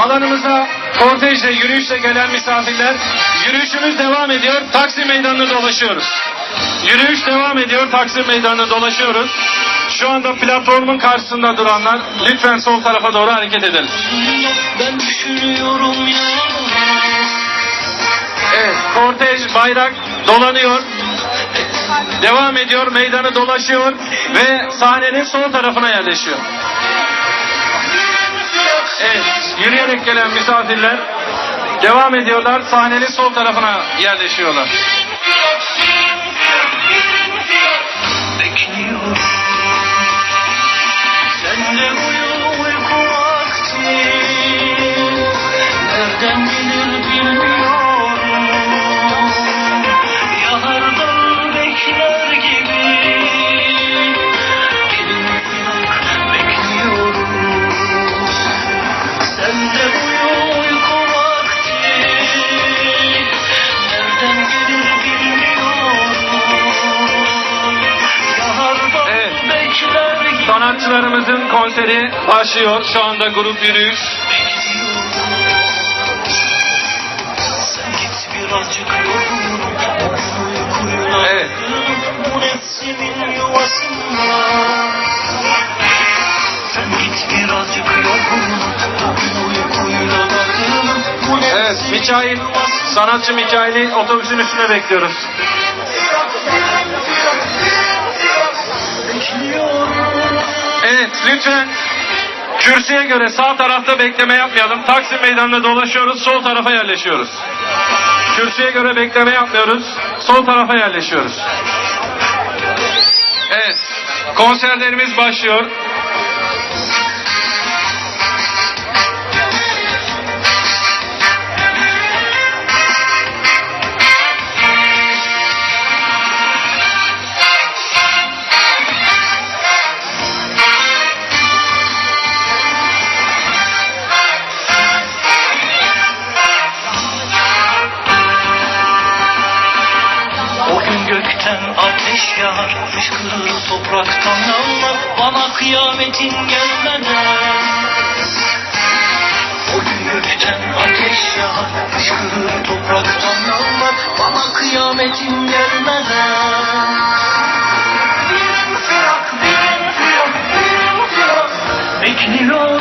alanımıza kortejle, yürüyüşle gelen misafirler. Yürüyüşümüz devam ediyor. Taksim Meydanı'nı dolaşıyoruz. Yürüyüş devam ediyor. Taksim Meydanı'nı dolaşıyoruz. Şu anda platformun karşısında duranlar lütfen sol tarafa doğru hareket edelim. Ben düşünüyorum ya. Evet, kortej, bayrak dolanıyor. Devam ediyor, meydanı dolaşıyor ve sahnenin sol tarafına yerleşiyor. Evet, yürüyerek gelen misafirler devam ediyorlar, sahnenin sol tarafına yerleşiyorlar. Nereden gelir bilmiyorum. Sanatçılarımızın konseri başlıyor. Şu anda grup yürüyüş. Evet. Evet, Mikail, sanatçı Mikail'i otobüsün üstüne bekliyoruz. Evet lütfen kürsüye göre sağ tarafta bekleme yapmayalım. Taksim meydanına dolaşıyoruz. Sol tarafa yerleşiyoruz. Kürsüye göre bekleme yapmıyoruz. Sol tarafa yerleşiyoruz. Evet. Konserlerimiz başlıyor. Gökten ateş yağar Fışkırır topraktan. Yağmur Bana kıyametin gelmeden. O gökten ateş yağar Fışkırır topraktan. Yağmur Bana kıyametin gelmeden. Bekliyorum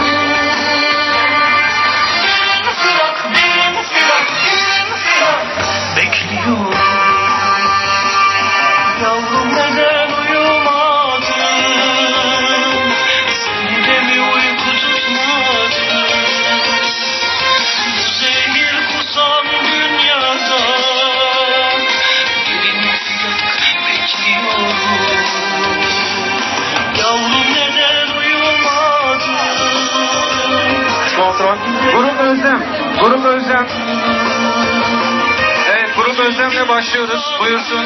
Grup Özlem. Grup Özlem. Evet Grup Özlem'le başlıyoruz. Buyursun.